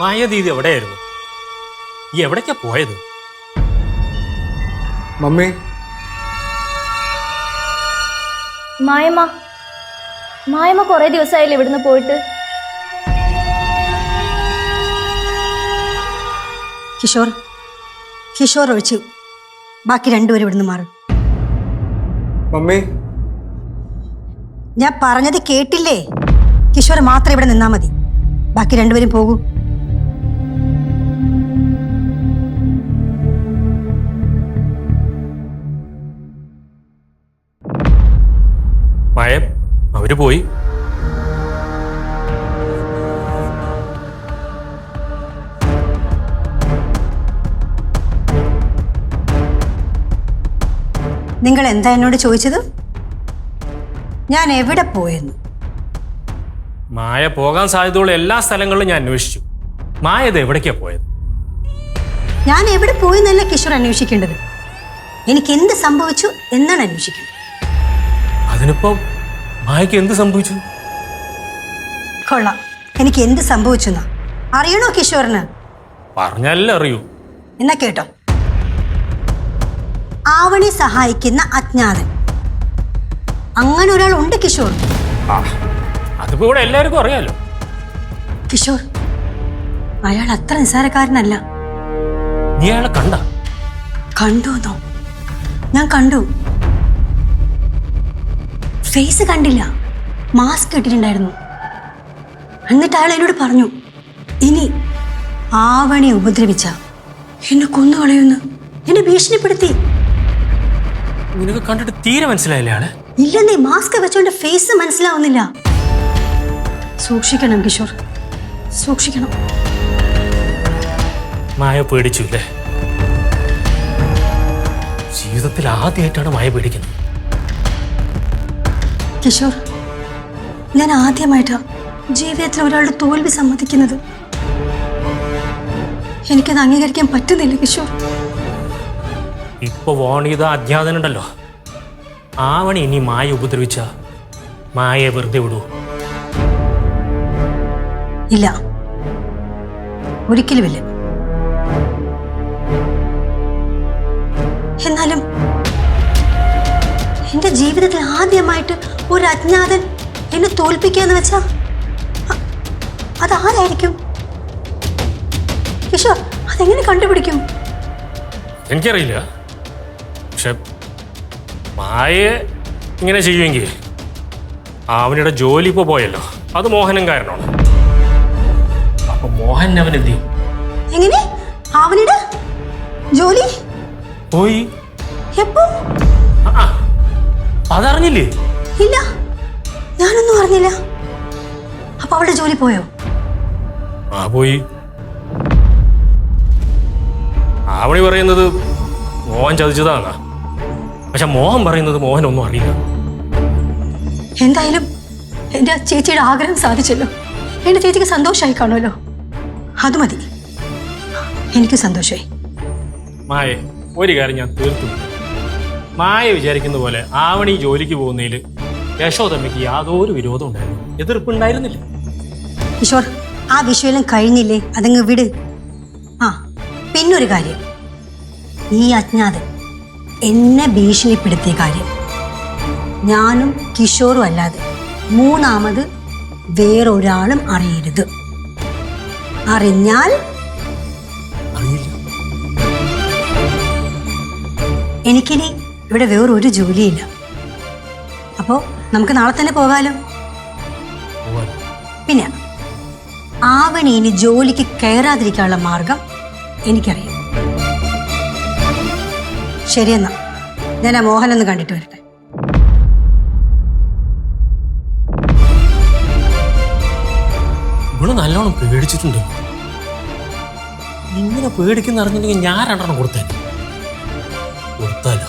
മായദീതി എവിടെയായിരുന്നു? ഈ എവിടേക്കാ പോയത്? മമ്മി. മായമ്മ. മായമ്മ കുറെ ദിവസമായില്ലേ ഇവിടുന്ന് പോയിട്ട്? കിഷോർ കിഷോർ ഒഴിച്ച്. ബാക്കി രണ്ടുപേരും ഇവിടുന്ന് മാറും. മമ്മി. ഞാൻ പറഞ്ഞത് കേട്ടില്ലേ? കിഷോർ മാത്രം ഇവിടെ നിന്നാ മതി. ബാക്കി രണ്ടുപേരും പോകൂ. മായം അവർ പോയി. നിങ്ങൾ എന്താ എന്നോട് ചോദിച്ചത്? ഞാൻ എവിടെ പോയെന്ന്? മായ പോകാൻ സാധ്യതയുള്ള എല്ലാ സ്ഥലങ്ങളിലും ഞാൻ അന്വേഷിച്ചു. മായ ഇത് എവിടേക്കാ പോയത്? ഞാൻ എവിടെ പോയെന്നല്ല കിഷോർ അന്വേഷിക്കേണ്ടത്. എനിക്ക് എന്ത് സംഭവിച്ചു എന്നാണ് അന്വേഷിക്കേണ്ടത്. അതിനിപ്പോ മായക്ക് എന്ത് സംഭവിച്ചു? കൊള്ളാം. എനിക്ക് എന്ത് സംഭവിച്ചു അറിയണോ കിഷോറിന്? പറഞ്ഞല്ലേ അറിയൂ. എന്നാ കേട്ടോ. ആവണി സഹായിക്കുന്ന അജ്ഞാതൻ. അങ്ങനെ ഒരാൾ ഉണ്ട് കിഷോർ. അതിപ്പോ ഇവിടെ എല്ലാവർക്കും അറിയാലോ. കിഷോർ അയാൾ അത്ര നിസ്സാരക്കാരനല്ല. നീ അയാളെ കണ്ട? കണ്ടു ഞാൻ കണ്ടു. ഫേസ് കണ്ടില്ല. മാസ്ക് ഇട്ടിട്ടുണ്ടായിരുന്നു. എന്നിട്ട് അയാൾ എന്നോട് പറഞ്ഞു ഇനി ആവണി ഉപദ്രവിച്ച എന്നെ കൊന്നു കളയുന്നു. എന്നെ ഭീഷണിപ്പെടുത്തി. നിനക്ക് കണ്ടിട്ട് തീരെ മനസ്സിലായില്ലേ ആളെ? ഇല്ലെന്നേ മാസ്ക് വെച്ചോണ്ട് ഫേസ് മനസ്സിലാവുന്നില്ല. സൂക്ഷിക്കണം കിഷോർ. സൂക്ഷിക്കണം. മായ പേടിച്ചു ജീവിതത്തിൽ ആദ്യമായിട്ടാണ് മായ പേടിക്കുന്നത്. കിഷോർ ഞാൻ ആദ്യമായിട്ടാ ജീവിതത്തിൽ ഒരാളുടെ തോൽവി സമ്മതിക്കുന്നത്. എനിക്കത് അംഗീകരിക്കാൻ പറ്റുന്നില്ല കിഷോർ. ഇപ്പൊ വാണിത അജ്ഞാതനുണ്ടല്ലോ ആവണി ഇനി മായ ഉപദ്രവിച്ച മായയെ വെറുതെ വിടൂ. ഇല്ല. ഒരിക്കലുമില്ല എന്നാലും എന്റെ ജീവിതത്തിൽ ആദ്യമായിട്ട് ഒരു അജ്ഞാതൻ എന്നെ തോൽപ്പിക്കാന്ന് വെച്ചാ? അതാരായിരിക്കും? കിഷോർ അതെങ്ങനെ കണ്ടുപിടിക്കും? എനിക്കറിയില്ല. പക്ഷെ മായയെ ഇങ്ങനെ ചെയ്യുമെങ്കിൽ അവനുടെ ജോലി ഇപ്പോൾ പോയല്ലോ. അത് മോഹനം കാരണമാണ് അപ്പൊ മോഹൻ അവൻ എന്ത് ചെയ്യും എങ്ങനെ? അവനിടെ ജോലി? പോയി. എപ്പോ. അതറിഞ്ഞില്ലേ? ഇല്ല. ഞാനൊന്നും അറിഞ്ഞില്ല. അപ്പൊ അവളുടെ ജോലി പോയോ? ആ പോയി. ആവണി പറയുന്നത് മോഹൻ ചതിച്ചതാണ് പക്ഷെ മോഹൻ പറയുന്നത് മോഹൻ ഒന്നും അറിയില്ല. എന്തായാലും എന്റെ ചേച്ചിയുടെ ആഗ്രഹം സാധിച്ചല്ലോ. എന്റെ ചേച്ചിക്ക് സന്തോഷമായി കാണുമല്ലോ. അത് മതി. എനിക്ക് സന്തോഷമായി. മായ ഒരു കാര്യം ഞാൻ തീർത്തു മായ വിചാരിക്കുന്ന പോലെ ആവണി ജോലിക്ക് പോകുന്നതിൽ യശോദമ്മയ്ക്ക് യാതൊരു വിരോധം ഉണ്ടായിരുന്നു എതിർപ്പുണ്ടായിരുന്നില്ല. കിഷോർ ആ വിഷയം കഴിഞ്ഞില്ലേ? അതങ്ങ് വിട്. ആ പിന്നൊരു കാര്യം. ഈ അജ്ഞാതൻ എന്നെ ഭീഷണിപ്പെടുത്തിയ കാര്യം. ഞാനും കിഷോറും അല്ലാതെ മൂന്നാമത് വേറൊരാളും അറിയരുത്. അറിഞ്ഞാൽ എനിക്കിനി ഇവിടെ വേറൊരു ജോലിയില്ല. അപ്പോൾ നമുക്ക് നാളെ തന്നെ പോകാലോ. പിന്നെ ആവണി ഇനി ജോലിക്ക് കയറാതിരിക്കാനുള്ള മാർഗം എനിക്കറിയാം. ശരിയെന്നാ ഞാൻ ആ മോഹനൊന്ന് കണ്ടിട്ട് വരട്ടെ. ഇവൾ നല്ലോണം പേടിച്ചിട്ടുണ്ട്. ഇങ്ങനെ പേടിക്കുന്ന ഞാൻ രണ്ടെണ്ണം കൊടുത്തേ കൊടുത്താലോ?